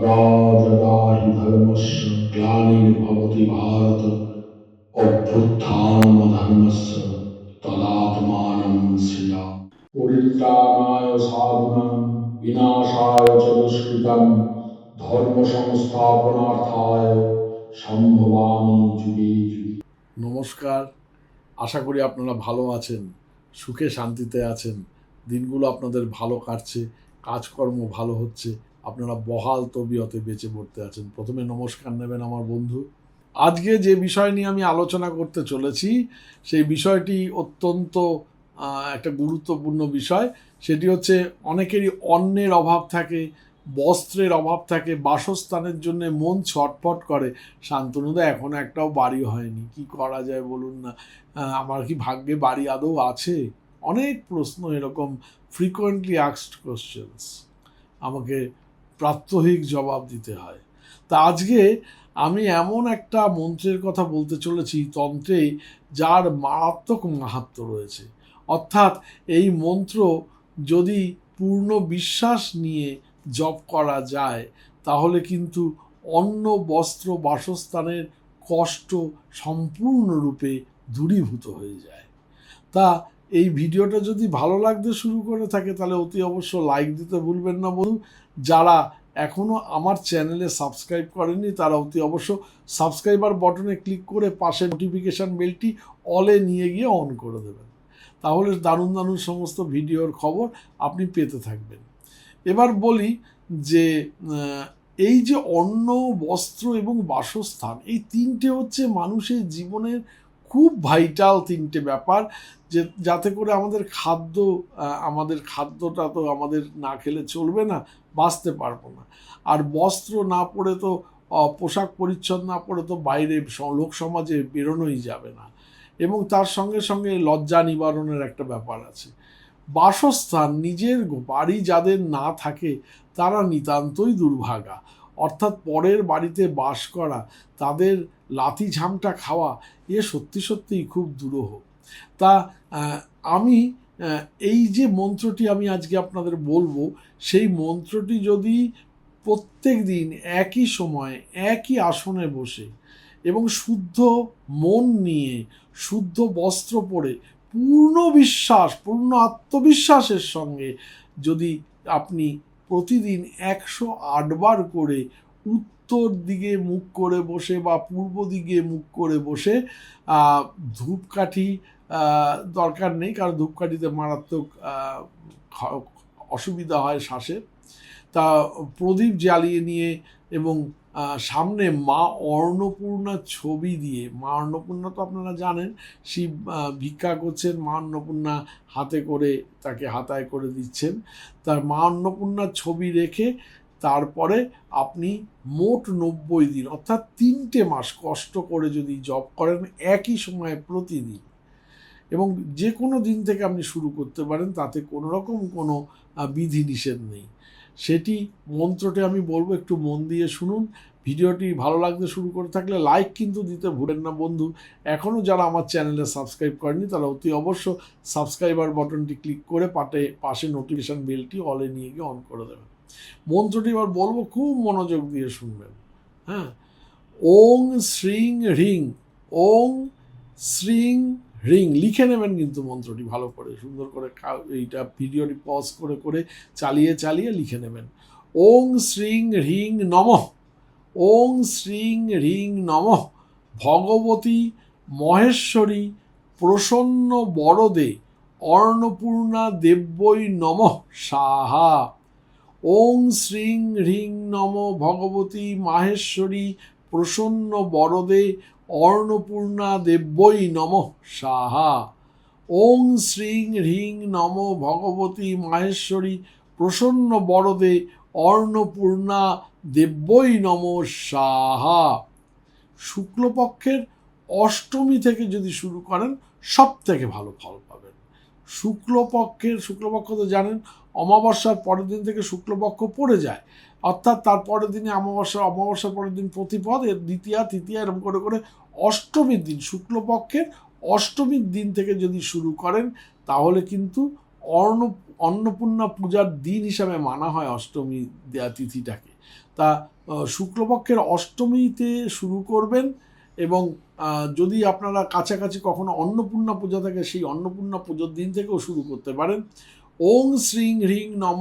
সদা যদা হি ধর্মস্য গ্লানির্ভবতি ভারত অভ্যুত্থানম ধর্মস্য তদাত্মানম শ্রিয়া পরিত্রাণায় সাধুনাম বিনাশায় চ ধর্ম সংস্থাপনার্থায় সম্ভবামি যুগে নমস্কার আশা করি আপনারা ভালো আছেন সুখে শান্তিতে আছেন। দিনগুলো আপনাদের ভালো কাটছে কাজকর্ম ভালো হচ্ছে আপনারা বহাল তবিয়তে বেঁচে পড়তে আছেন। প্রথমে নমস্কার নেবেন আমার বন্ধু। আজকে যে বিষয় নিয়ে আমি আলোচনা করতে চলেছি, সেই বিষয়টি অত্যন্ত একটা গুরুত্বপূর্ণ বিষয়। সেটি হচ্ছে অনেকেরই অন্নের অভাব থাকে, বস্ত্রের অভাব থাকে, বাসস্থানের জন্য মন ছটফট করে। শান্তনুদা, এখনও একটাও বাড়ি হয়নি। কি করা যায় বলুন না। আমার কি ভাগ্যে বাড়ি আদৌ আছে? অনেক প্রশ্ন এরকম ফ্রিকোয়েন্টলি আক্সড কোশ্চেন্স আমাকে প্রাত্যহিক জবাব দিতে হয়। তা আজকে আমি এমন একটা মন্ত্রের কথা বলতে চলেছি, তন্ত্রে যার মারাত্মক মাহাত্ম রয়েছে। অর্থাৎ এই মন্ত্র যদি পূর্ণ বিশ্বাস নিয়ে জপ করা যায়, তাহলে কিন্তু অন্ন, বস্ত্র, বাসস্থানের কষ্ট সম্পূর্ণরূপে দূরীভূত হয়ে যায়। তা এই ভিডিওটা যদি ভালো লাগতে শুরু করে থাকে, তাহলে অতি অবশ্য লাইক দিতে ভুলবেন না বন্ধু। যারা এখনও আমার চ্যানেলে সাবস্ক্রাইব করেনি তারা অতি অবশ্য সাবস্ক্রাইবার বটনে ক্লিক করে পাশে নোটিফিকেশান বেলটি অলে নিয়ে গিয়ে অন করে দেবেন। তাহলে দারুণ দারুণ সমস্ত ভিডিওর খবর আপনি পেতে থাকবেন। এবার বলি যে এই যে অন্ন, বস্ত্র এবং বাসস্থান, এই তিনটে হচ্ছে মানুষের জীবনের খুব ভাইটাল তিনটে ব্যাপার যে যাতে করে আমাদের খাদ্য আমাদের খাদ্যটা তো আমাদের না খেলে চলবে না, বাঁচতে পারব না। আর বস্ত্র না পরে তো পোশাক পরিচ্ছদ না পরে তো বাইরে লোক সমাজে বেরোনোই যাবে না। এবং তার সঙ্গে সঙ্গে লজ্জা নিবারণের একটা ব্যাপার আছে। বাসস্থান, নিজের বাড়ি যাদের না থাকে, তারা নিতান্তই দুর্ভাগা। অর্থাৎ পরের বাড়িতে বাস করা, তাদের লাথি ঝামটা খাওয়া, এ সত্যি সত্যিই খুব দুরূহ। তা আমি এই যে মন্ত্রটি আমি আজকে আপনাদের বলব, সেই মন্ত্রটি যদি প্রত্যেক দিন একই সময়, একই আসনে বসে এবং শুদ্ধ মন নিয়ে, শুদ্ধ বস্ত্র পরে, পূর্ণ বিশ্বাস, পূর্ণ আত্মবিশ্বাসের সঙ্গে যদি আপনি প্রতিদিন একশো আটবার করে উত্তর দিকে মুখ করে বসে বা পূর্ব দিকে মুখ করে বসে ধূপকাঠি দরকার নেই, কারণ ধূপকাঠিতে মারাত্মক অসুবিধা হয় শ্বাসের। তা প্রদীপ জ্বালিয়ে নিয়ে এবং সামনে মা অন্নপূর্ণা ছবি দিয়ে মা অন্নপূর্ণা তো আপনারা জানেন শিব ভিক্ষা করছেন মা অন্নপূর্ণা হাতে করে তাকে হাতায় করে দিচ্ছেন। তার মা অন্নপূর্ণার ছবি রেখে তারপরে আপনি মোট নব্বই দিন অর্থাৎ তিনটে মাস কষ্ট করে যদি জব করেন একই সময়ে প্রতিদিন। এবং যে কোনো দিন থেকে আপনি শুরু করতে পারেন তাতে কোনো রকম কোনো আহ, বিধি নিষেধ নেই। সেটি মন্ত্রটি আমি বলব, একটু মন দিয়ে শুনুন। ভিডিওটি ভালো লাগতে শুরু করে থাকলে লাইক কিন্তু দিতে ভুলেন না বন্ধু। এখনও যারা আমার চ্যানেলে সাবস্ক্রাইব করেনি তারা অতি অবশ্য সাবস্ক্রাইবার বটনটি ক্লিক করে পাটে, পাশে নোটিফিকেশান বেলটি অলে নিয়ে গিয়ে অন করে দেবেন। মন্ত্রটি এবার বলব, খুব মনোযোগ দিয়ে শুনবেন। হ্যাঁ? ওং শ্রিং হ্রিং, ওং শ্রিং হ্রিং লিখে নেবেন কিন্তু মন্ত্রটি ভালো করে, সুন্দর করে এইটা ভিডিওটি পজ করে করে চালিয়ে চালিয়ে লিখে নেবেন। ওং শ্রিং হ্রিং নমঃ, ওং শ্রিং হ্রিং নমঃ, ভগবতী মহেশ্বরী প্রসন্ন বরদে অর্ণপূর্ণা দেব্যই নমঃ সাহা। ওং শ্রিং হ্রিং নম, ভগবতী মাহেশ্বরী প্রসন্ন বরদে অন্নপূর্ণা দেব্যই নম সাহা। ওং শ্রীং হ্রিং নম ভগবতী মাহেশ্বরী। প্রসন্ন বড়দে অর্ণপূর্ণা দেব্যই নম সাহা। শুক্লপক্ষের অষ্টমী থেকে যদি শুরু করেন সব থেকে ভালো ফল শুক্লপক্ষের, শুক্লপক্ষ তো জানেন, অমাবস্যার পরের দিন থেকে শুক্লপক্ষ পড়ে যায়। অর্থাৎ তার পরের দিনে অমাবস্যা অমাবস্যার পরের দিন প্রতিপদ, এর দ্বিতীয়া, তৃতীয়া, এরকম করে করে অষ্টমীর দিন, শুক্লপক্ষের অষ্টমীর দিন থেকে যদি শুরু করেন, তাহলে কিন্তু অর্ণ, অন্নপূর্ণা পূজার দিন হিসাবে মানা হয় অষ্টমী তিথিটাকে। তা শুক্লপক্ষের অষ্টমীতে শুরু করবেন এবং যদি আপনারা কাছাকাছি কখনো অন্নপূর্ণা পূজা থাকে, সেই অন্নপূর্ণা পুজোর দিন থেকেও শুরু করতে পারেন। ওং শ্রীং হ্রিং নম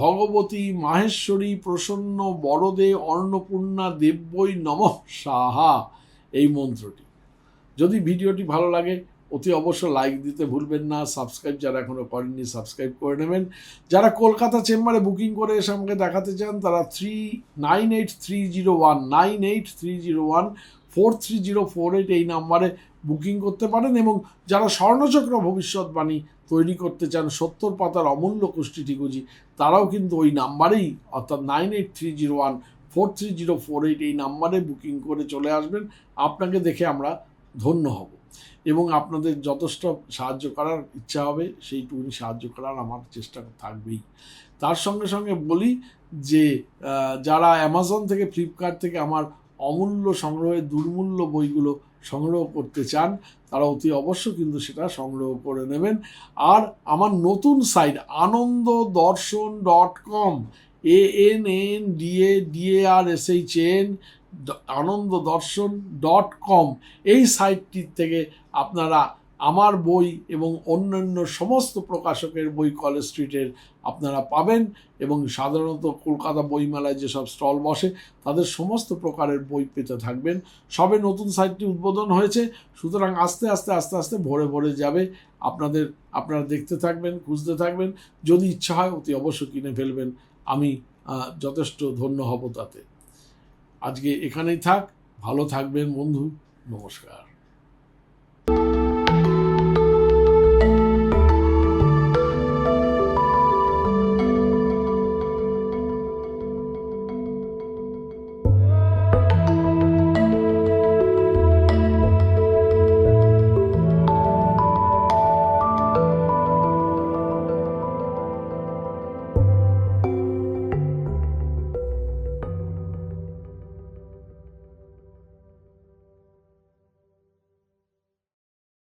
ভগবতী মাহেশ্বরী প্রসন্ন বড়দে অন্নপূর্ণা দেব্যই নম সাহা এই মন্ত্রটি। যদি ভিডিওটি ভালো লাগে, অতি অবশ্য লাইক দিতে ভুলবেন না। সাবস্ক্রাইব যারা এখনও করেননি, সাবস্ক্রাইব করে নেবেন। যারা কলকাতা চেম্বারে বুকিং করে এসে আমাকে দেখাতে চান, তারা three nine eight three zero one nine eight three zero one four three zero four eight এই নাম্বারে বুকিং করতে পারেন এবং যারা স্বর্ণচক্র ভবিষ্যৎবাণী তৈরি করতে চান, সত্তর পাতার অমূল্য কুষ্টি ঠিকুজি তারাও কিন্তু ওই নাম্বারেই, অর্থাৎ nine eight three zero one four three zero four eight এই নাম্বারে বুকিং করে চলে আসবেন। আপনাকে দেখে আমরা ধন্য হব। এবং আপনাদের যথেষ্ট সাহায্য করার ইচ্ছা হবে সেইটুকুনি সাহায্য করার আমার চেষ্টা থাকবেই। তার সঙ্গে সঙ্গে বলি যে যারা অ্যামাজন থেকে ফ্লিপকার্ট থেকে আমার অমূল্য সংগ্রহের দুর্মূল্য বইগুলো সংগ্রহ করতে চান, তারা অতি অবশ্য কিন্তু সেটা সংগ্রহ করে নেবেন। আর আমার নতুন site Ananda Darshan dot com A N N D A R S H N Ananda Darshan dot com, এই সাইটটির থেকে আপনারা আমার বই এবং অন্যান্য সমস্ত প্রকাশকের বই কলেজ স্ট্রিটের আপনারা পাবেন এবং সাধারণত কলকাতা বইমেলায় যেসব স্টল বসে, তাদের সমস্ত প্রকারের বই পেতে থাকবেন। সবে নতুন সাইটটি উদ্বোধন হয়েছে, সুতরাং আস্তে আস্তে আস্তে আস্তে ভরে ভরে যাবে। আপনাদের, আপনারা দেখতে থাকবেন, খুঁজতে থাকবেন। যদি ইচ্ছা হয়, অতি অবশ্য কিনে ফেলবেন। আমি যথেষ্ট ধন্য হব তাতে। আজকে এখানেই থাক, ভালো থাকবেন বন্ধু, নমস্কার।